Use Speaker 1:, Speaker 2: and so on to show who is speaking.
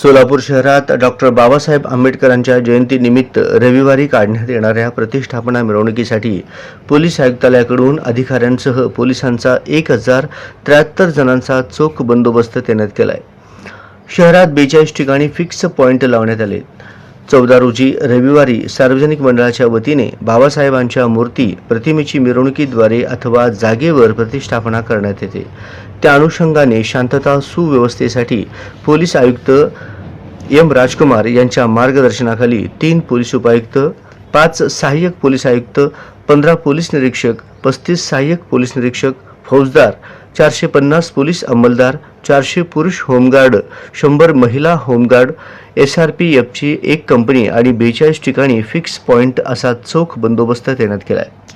Speaker 1: सोलापूर शहरात डॉक्टर बाबासाहेब आंबेडकरांच्या जयंतीनिमित्त रविवारी काढण्यात येणाऱ्या प्रतिष्ठापना मिरवणुकीसाठी पोलीस आयुक्तालयाकडून अधिकाऱ्यांसह पोलिसांचा एक हजार त्र्याहत्तर जणांचा चोख बंदोबस्त तैनात केला आहे शहरात बेचाळीस ठिकाणी फिक्स पॉईंट लावण्यात आले. चौदा रोजी रविवारी सार्वजनिक मंडळाच्या वतीने बाबासाहेबांच्या मूर्ती प्रतिमेची मिरवणुकीद्वारे अथवा जागेवर प्रतिष्ठापना करण्यात येते. त्या अनुषंगाने शांतता सुव्यवस्थेसाठी पोलीस आयुक्त एम राजकुमार यांच्या मार्गदर्शनाखाली तीन पोलीस उपायुक्त पाच सहाय्यक पोलीस आयुक्त पंधरा पोलीस निरीक्षक पस्तीस सहाय्यक पोलीस निरीक्षक फौजदार चारशे पन्नास पोलीस अंमलदार चारशे पुरुष होमगार्ड शंभर महिला home guard S R P एफची एक कंपनी आणि बेचाळीस ठिकाणी फिक्स पॉईंट असा चोख बंदोबस्त तैनात केला आहे